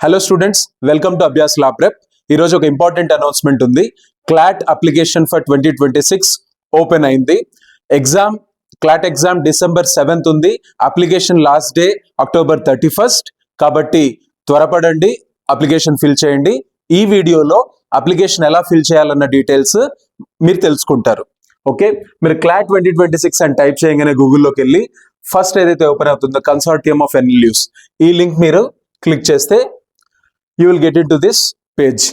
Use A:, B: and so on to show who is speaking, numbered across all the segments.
A: Hello students welcome to Abhyas law prep ఈరోజు ఒక important announcement ఉంది. CLAT application for twenty twenty six open అయింది. Exam CLAT exam December seventh ఉంది. Application last day October thirty first కాబట్టి త్వరపడండి application fill చేయండి. ఈ వీడియోలో అప్లికేషన్ ఎలా ఫిల్ చేయాలన్న డీటెయిల్స్ మీరు తెలుసుకుంటారు. ఓకే మీరు క్లాట్ ట్వంటీ ట్వంటీ సిక్స్ అని టైప్ చేయగానే గూగుల్లోకి వెళ్ళి ఫస్ట్ ఏదైతే ఓపెన్ అవుతుందో కన్సార్టియం ఆఫ్ ఎన్ఎల్యూస్ ఈ లింక్ మీరు క్లిక్ చేస్తే you will get into this page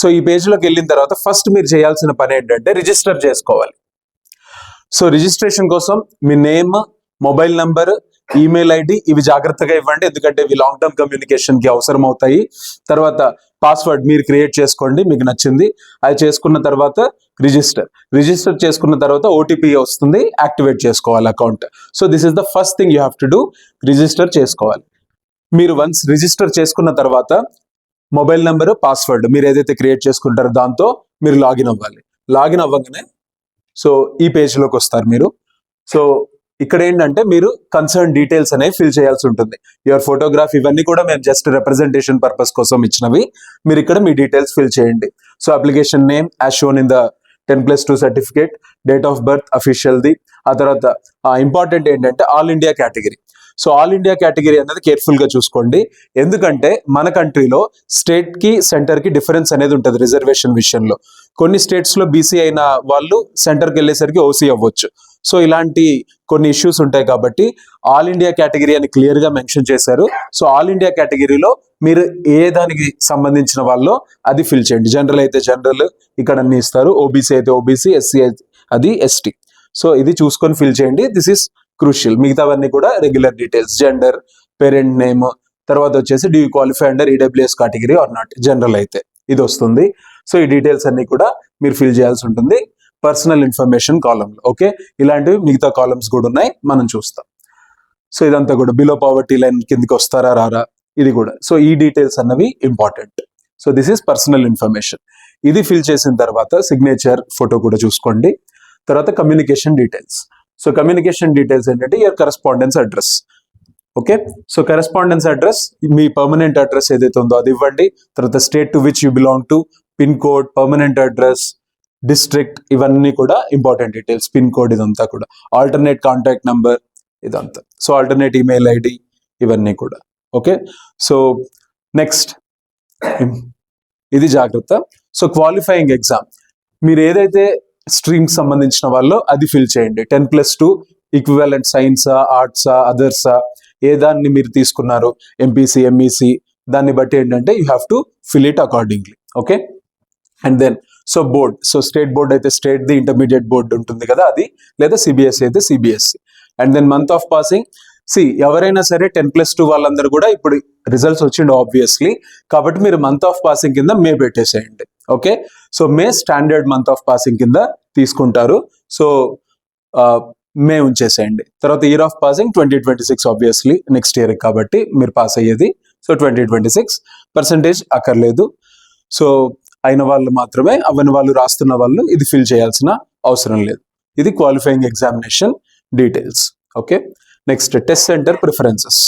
A: so ఈ పేజ్లోకి వెళ్ళిన తర్వాత ఫస్ట్ మీరు చేయాల్సిన పని ఏంటంటే రిజిస్టర్ చేసుకోవాలి. సో రిజిస్ట్రేషన్ కోసం మీ name mobile number email ID ఇవి జాగ్రత్తగా ఇవ్వండి. ఎందుకంటే ఇవి లాంగ్ టర్మ్ కమ్యూనికేషన్కి అవసరం అవుతాయి. తర్వాత పాస్వర్డ్ మీరు క్రియేట్ చేసుకోండి. మీకు నచ్చింది. అది చేసుకున్న తర్వాత రిజిస్టర్ రిజిస్టర్ చేసుకున్న తర్వాత ఓటీపీ వస్తుంది. యాక్టివేట్ చేసుకోవాలి account so this is the first thing you have to do register చేసుకోవాలి. మీరు వన్స్ రిజిస్టర్ చేసుకున్న తర్వాత మొబైల్ నెంబరు పాస్వర్డ్ మీరు ఏదైతే క్రియేట్ చేసుకుంటారో దాంతో మీరు లాగిన్ అవ్వాలి. లాగిన్ అవ్వగానే సో ఈ పేజ్లోకి వస్తారు మీరు. సో ఇక్కడ ఏంటంటే మీరు కన్సర్న్ డీటెయిల్స్ అనేవి ఫిల్ చేయాల్సి ఉంటుంది. యువర్ ఫోటోగ్రాఫ్ ఇవన్నీ కూడా మేము జస్ట్ రిప్రజెంటేషన్ పర్పస్ కోసం ఇచ్చినవి. మీరు ఇక్కడ మీ డీటెయిల్స్ ఫిల్ చేయండి. So application name as shown in the ten plus two certificate date of birth అఫీషియల్ది ఆ తర్వాత ఇంపార్టెంట్ ఏంటంటే all India category so all India category అనేది కేర్ఫుల్గా చూసుకోండి. ఎందుకంటే మన కంట్రీలో స్టేట్కి సెంటర్కి డిఫరెన్స్ అనేది ఉంటుంది రిజర్వేషన్ విషయంలో. కొన్ని స్టేట్స్లో బీసీ అయిన వాళ్ళు సెంటర్కి వెళ్ళేసరికి ఓసీ అవ్వచ్చు. సో ఇలాంటి కొన్ని ఇష్యూస్ ఉంటాయి కాబట్టి ఆల్ ఇండియా కేటగిరీ అని క్లియర్గా మెన్షన్ చేశారు. సో ఆల్ ఇండియా కేటగిరీలో మీరు ఏ దానికి సంబంధించిన వాళ్ళో అది ఫిల్ చేయండి. జనరల్ అయితే జనరల్ ఇక్కడ అన్ని ఇస్తారు. ఓబీసీ అయితే ఓబీసీ ఎస్సీ అది ఎస్టీ సో ఇది చూసుకొని ఫిల్ చేయండి. దిస్ ఇస్ క్రూషియల్ మిగతావన్నీ కూడా regular details gender parent name తర్వాత వచ్చేసి the qualify under EWS category or not general అయితే ఇది వస్తుంది. సో ఈ డీటెయిల్స్ అన్ని కూడా మీరు ఫిల్ చేయాల్సి ఉంటుంది. పర్సనల్ ఇన్ఫర్మేషన్ కాలంలో ఓకే ఇలాంటివి మిగతా కాలమ్స్ కూడా ఉన్నాయి. మనం చూస్తాం. సో ఇదంతా కూడా బిలో పావర్టీ లైన్ కిందకి వస్తారా రారా? ఇది కూడా. సో ఈ డీటెయిల్స్ అన్నవి important so this is personal information ఇది ఫిల్ చేసిన తర్వాత సిగ్నేచర్ ఫోటో కూడా చూసుకోండి. తర్వాత communication details so communication details ఏంటంటే your correspondence address okay so correspondence address me permanent address ఏదైతే ఉందో అది ఇవ్వండి. తర్వాత state to which you belong to pin code permanent address district ఇవన్నీ కూడా ఇంపార్టెంట్ డీటెయిల్స్ పిన్ కోడ్ ఇదంతా కూడా. ఆల్టర్నేట్ కాంటాక్ట్ నంబర్ ఇదంతా. సో ఆల్టర్నేట్ ఈమెయిల్ ఐడి ఇవన్నీ కూడా. ఓకే సో నెక్స్ట్ ఇది జాగ్రత్త. సో క్వాలిఫైయింగ్ ఎగ్జామ్ మీరు ఏదైతే స్ట్రీమ్కి సంబంధించిన వాళ్ళు అది ఫిల్ చేయండి. టెన్ ప్లస్ టూ ఈక్వివాలెంట్ సైన్సా ఆర్ట్సా అదర్సా ఏ దాన్ని మీరు తీసుకున్నారు? ఎంపీసీ ఎంఈసీ దాన్ని బట్టి ఏంటంటే you have to fill it accordingly okay and then so board so state board అయితే స్టేట్ ది ఇంటర్మీడియట్ బోర్డు ఉంటుంది కదా అది లేదా సిబిఎస్ఈ అయితే CBSE and then month of passing C ఎవరైనా సరే టెన్ ప్లస్ టూ వాళ్ళందరూ కూడా ఇప్పుడు రిజల్ట్స్ వచ్చిండు ఆబ్వియస్లీ కాబట్టి మీరు మంత్ ఆఫ్ పాసింగ్ కింద మే పెట్టేసేయండి. Okay so May standard month of passing కింద తీసుకుంటారు. సో మే ఉంచేసేయండి. తర్వాత year of passing twenty twenty six obviously next year కాబట్టి మీరు పాస్ అయ్యేది. So twenty twenty six percentage అక్కర్లేదు. సో అయిన వాళ్ళు మాత్రమే అవని వాళ్ళు రాస్తున్న వాళ్ళు ఇది ఫిల్ చేయాల్సిన అవసరం లేదు. ఇది qualifying examination details okay next test center preferences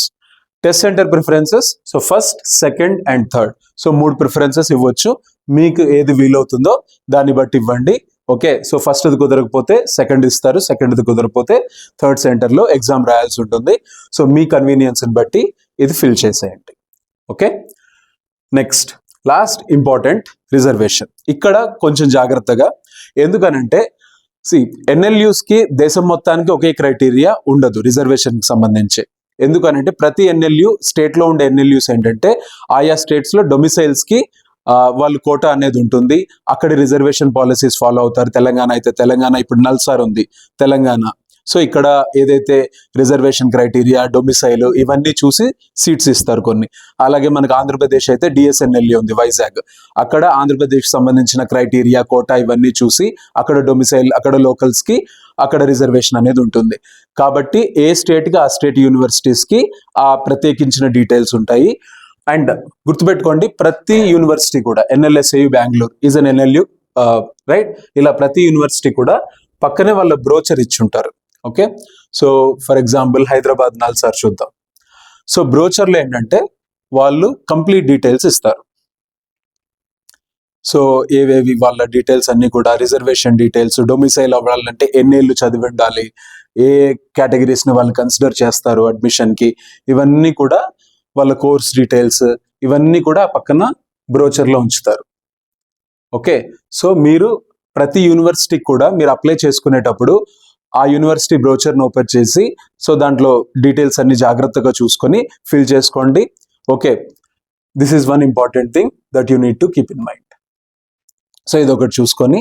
A: test center preferences so first second and third so మూడు ప్రిఫరెన్సెస్ ఇవ్వచ్చు. మీకు ఏది వీలవుతుందో దాన్ని బట్టి ఇవ్వండి. ఓకే సో ఫస్ట్ అది కుదరకపోతే సెకండ్ ఇస్తారు సెకండ్ ఇది కుదరకపోతే థర్డ్ సెంటర్లో ఎగ్జామ్ రాయాల్సి ఉంటుంది. సో మీ కన్వీనియన్స్ని బట్టి ఇది ఫిల్ చేసేయండి. Okay next last important reservation ఇక్కడ కొంచెం జాగ్రత్తగా ఎందుకనంటే సి ఎన్ఎల్యూస్కి దేశం మొత్తానికి ఒకే క్రైటీరియా ఉండదు రిజర్వేషన్కి సంబంధించి. ఎందుకనంటే ప్రతి ఎన్ఎల్యూ స్టేట్లో ఉండే ఎన్ఎల్యూస్ ఏంటంటే ఆయా స్టేట్స్లో డొమిసైల్స్కి వాళ్ళు కోట అనేది ఉంటుంది. అక్కడ రిజర్వేషన్ పాలసీస్ ఫాలో అవుతారు. తెలంగాణ అయితే తెలంగాణ ఇప్పుడు నల్సార్ ఉంది. తెలంగాణ. సో ఇక్కడ ఏదైతే రిజర్వేషన్ క్రైటీరియా డొమిసైల్ ఇవన్నీ చూసి సీట్స్ ఇస్తారు కొన్ని. అలాగే మనకు ఆంధ్రప్రదేశ్ అయితే డిఎస్ఎన్ఎల్ఏ ఉంది వైజాగ్. అక్కడ ఆంధ్రప్రదేశ్ సంబంధించిన క్రైటీరియా కోటా ఇవన్నీ చూసి అక్కడ డొమిసైల్ అక్కడ లోకల్స్కి అక్కడ రిజర్వేషన్ అనేది ఉంటుంది. కాబట్టి ఏ స్టేట్కి ఆ స్టేట్ యూనివర్సిటీస్కి ఆ ప్రత్యేకించిన డీటెయిల్స్ ఉంటాయి. అండ్ గుర్తుపెట్టుకోండి ప్రతి యూనివర్సిటీ కూడా NLSAU Bengaluru is an NLU right? ఇలా ప్రతి యూనివర్సిటీ కూడా పక్కనే వాళ్ళ బ్రోచర్ ఇచ్చి ఉంటారు okay? So for example Hyderabad నాలుసారి చూద్దాం. సో బ్రోచర్లో ఏంటంటే వాళ్ళు కంప్లీట్ డీటెయిల్స్ ఇస్తారు. సో ఏవేవి వాళ్ళ డీటెయిల్స్ అన్ని కూడా రిజర్వేషన్ డీటెయిల్స్ డొమిసైల్ అవ్వాలంటే ఎన్నేళ్ళు చదివి ఉండాలి ఏ కేటగిరీస్ని వాళ్ళు కన్సిడర్ చేస్తారు అడ్మిషన్కి ఇవన్నీ కూడా వాళ్ళ కోర్స్ డీటెయిల్స్ ఇవన్నీ కూడా ఆ పక్కన బ్రోచర్లో ఉంచుతారు. ఓకే? సో మీరు ప్రతి యూనివర్సిటీకి కూడా మీరు అప్లై చేసుకునేటప్పుడు ఆ యూనివర్సిటీ బ్రోచర్ని ఓపెన్ చేసి సో దాంట్లో డీటెయిల్స్ అన్ని జాగ్రత్తగా చూసుకొని ఫిల్ చేసుకోండి. Okay? This is one important thing that you need to keep in mind. So ఇది ఒకటి చూసుకొని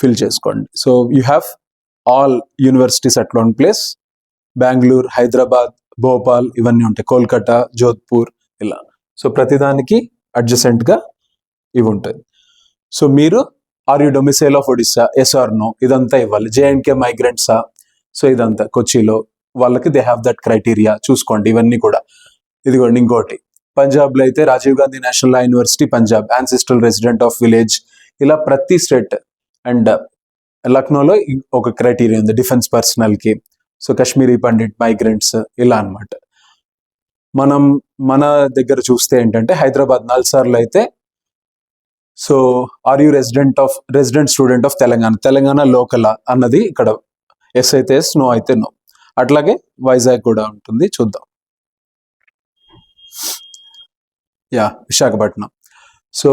A: ఫిల్ చేసుకోండి. So you have all universities at one place. Bengaluru Hyderabad Bhopal ఇవన్నీ ఉంటాయి. కోల్కతా జోధ్పూర్ ఇలా. సో ప్రతిదానికి అడ్జసెంట్గా ఇవి ఉంటాయి. సో మీరు are you domicile of Odisha? Yes or no. ఇదంతా ఇవ్వాలి. జేఎండ్కే మైగ్రెంట్సా? సో ఇదంతా. కొచ్చిలో వాళ్ళకి దే హ్యావ్ దట్ క్రైటీరియా. చూసుకోండి ఇవన్నీ కూడా. ఇదిగోండి ఇంకోటి. పంజాబ్లో అయితే Rajiv Gandhi national university Punjab ancestral resident of village ఇలా ప్రతి స్టేట్ అండ్ లక్నోలో ఒక క్రైటీరియా ఉంది. డిఫెన్స్ పర్సనల్కి సో కాశ్మీరీ పండిట్ మైగ్రెంట్స్ ఇలా అన్నమాట. మనం మన దగ్గర చూస్తే ఏంటంటే హైదరాబాద్ నాలుగు అయితే so are you resident of resident student of Telangana? Telangana local అన్నది ఇక్కడ ఎస్ అయితే ఎస్ నో అయితే నో అట్లాగే వైజాగ్ కూడా ఉంటుంది చూద్దాం. యా విశాఖపట్నం. సో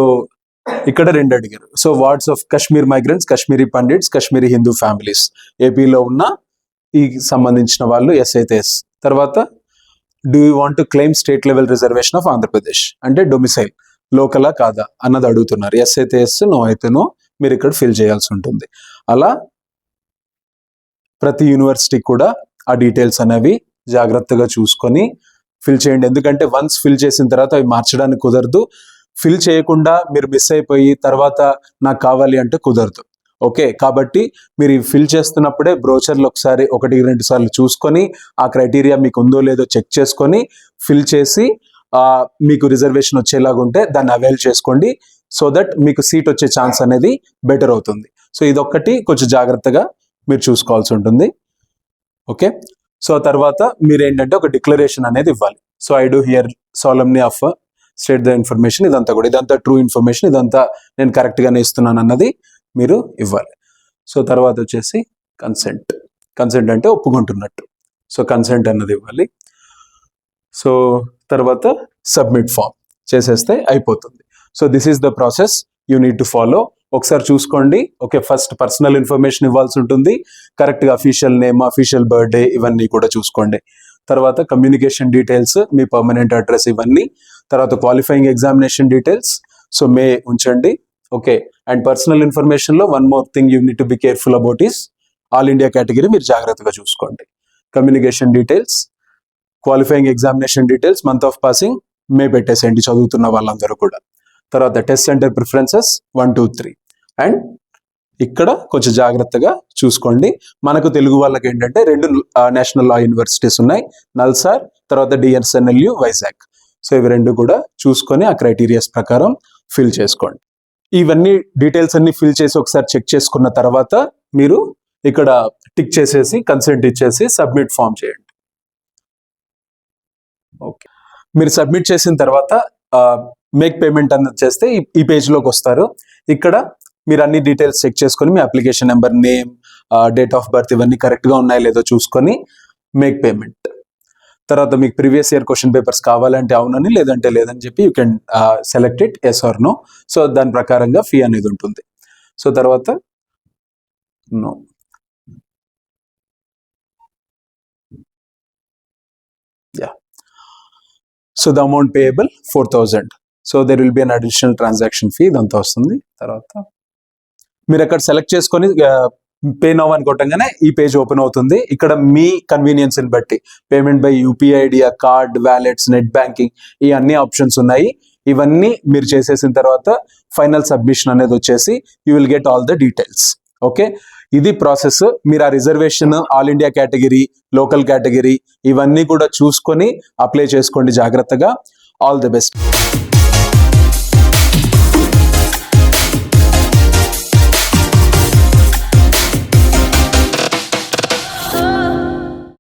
A: ఇక్కడ రెండు అడిగారు. So wards of Kashmir migrants Kashmiri pandits Kashmiri Hindu families. ఏపీలో ఉన్న ఈ సంబంధించిన వాళ్ళు ఎస్ఐతేఎస్ ఎస్ తర్వాత do you want to claim state level reservation of Andhra Pradesh అంటే డొమిసైల్ లోకలా కాదా? అన్నది అడుగుతున్నారు. ఎస్ అయితే ఎస్ నో అయితే నో మీరు ఇక్కడ ఫిల్ చేయాల్సి ఉంటుంది. అలా ప్రతి యూనివర్సిటీకి కూడా ఆ డీటెయిల్స్ అనేవి జాగ్రత్తగా చూసుకొని ఫిల్ చేయండి. ఎందుకంటే వన్స్ ఫిల్ చేసిన తర్వాత అవి మార్చడానికి కుదరదు. ఫిల్ చేయకుండా మీరు మిస్ అయిపోయి తర్వాత నాకు కావాలి అంటే కుదరదు. ఓకే కాబట్టి మీరు ఫిల్ చేస్తున్నప్పుడే బ్రోచర్లు ఒకసారి ఒకటి రెండు సార్లు చూసుకొని ఆ క్రైటీరియా మీకు ఉందో లేదో చెక్ చేసుకొని ఫిల్ చేసి మీకు రిజర్వేషన్ వచ్చేలాగా ఉంటే దాన్ని అవైల్ చేసుకోండి. సో దట్ మీకు సీట్ వచ్చే ఛాన్స్ అనేది బెటర్ అవుతుంది. సో ఇదొక్కటి కొంచెం జాగ్రత్తగా మీరు చూసుకోవాల్సి ఉంటుంది. ఓకే సో తర్వాత మీరు ఏంటంటే ఒక డిక్లరేషన్ అనేది ఇవ్వాలి. So I do here solemnly of state the information ఇదంతా కూడా. ఇదంతా ట్రూ ఇన్ఫర్మేషన్ ఇదంతా నేను కరెక్ట్గానే ఇస్తున్నాను అన్నది మీరు ఇవ్వాలి. సో తర్వాత వచ్చేసి కన్సెంట్ కన్సెంట్ అంటే ఒప్పుకుంటున్నట్టు. సో కన్సెంట్ అన్నది ఇవ్వాలి. సో తర్వాత సబ్మిట్ ఫామ్ చేసేస్తే అయిపోతుంది. So this is the process you need to follow ఒకసారి చూసుకోండి. ఓకే ఫస్ట్ పర్సనల్ ఇన్ఫర్మేషన్ ఇవ్వాల్సి ఉంటుంది. కరెక్ట్గా అఫీషియల్ నేమ్ అఫీషియల్ బర్త్డే ఇవన్నీ కూడా చూసుకోండి. తర్వాత కమ్యూనికేషన్ డీటెయిల్స్ మీ పర్మనెంట్ అడ్రస్ ఇవన్నీ. తర్వాత qualifying examination details so May ఉంచండి. Okay and personal ఇన్ఫర్మేషన్లో one more thing you need to be careful about is all India category మీరు జాగ్రత్తగా చూసుకోండి. Communication details qualifying examination details month of passing May పెట్టేసేయండి చదువుతున్న వాళ్ళందరూ కూడా. తర్వాత test center preferences one two three and ఇక్కడ కొంచెం జాగ్రత్తగా చూసుకోండి. మనకు తెలుగు వాళ్ళకి ఏంటంటే రెండు నేషనల్ లా యూనివర్సిటీస్ ఉన్నాయి. నల్సార్ తర్వాత డిఎస్ఎన్ఎల్యు వైజాగ్ సో ఇవి రెండు కూడా చూసుకొని ఆ క్రైటీరియాస్ ప్రకారం ఫిల్ చేసుకోండి. ఇవన్నీ డీటెయిల్స్ అన్ని ఫిల్ చేసి ఒకసారి చెక్ చేసుకున్న తర్వాత మీరు ఇక్కడ టిక్ చేసేసి కన్సెంట్ ఇచ్చేసి సబ్మిట్ ఫామ్ చేయండి. ఓకే మీరు సబ్మిట్ చేసిన తర్వాత మేక్ పేమెంట్ అన్నది చేస్తే ఈ- పేజ్లోకి వస్తారు. ఇక్కడ మీరు అన్ని డీటెయిల్స్ చెక్ చేసుకొని మీ application number name date of birth ఇవన్నీ కరెక్ట్గా ఉన్నాయో లేదో చూసుకొని మేక్ పేమెంట్ తర్వాత మీకు ప్రీవియస్ ఇయర్ క్వశ్చన్ పేపర్స్ కావాలంటే అవునని లేదంటే లేదని చెప్పి you can select it yes or no so దాని ప్రకారంగా ఫీ అనేది ఉంటుంది. సో తర్వాత no ya so the amount payable four thousand so there will be an additional transaction fee ఇదంతా వస్తుంది. తర్వాత మీరు అక్కడ సెలెక్ట్ చేసుకొని uh, పే నవ్ అని కొట్టంగానే ఈ పేజ్ ఓపెన్ అవుతుంది. ఇక్కడ మీ కన్వీనియన్స్ని బట్టి payment by UPI idea card wallets net banking ఈ అన్ని ఆప్షన్స్ ఉన్నాయి. ఇవన్నీ మీరు చేసేసిన తర్వాత ఫైనల్ సబ్మిషన్ అనేది వచ్చేసి you will get all the details okay ఇది ప్రాసెస్ మీరు ఆ reservation all India category local category ఇవన్నీ కూడా చూసుకొని అప్లై చేసుకోండి జాగ్రత్తగా. All the best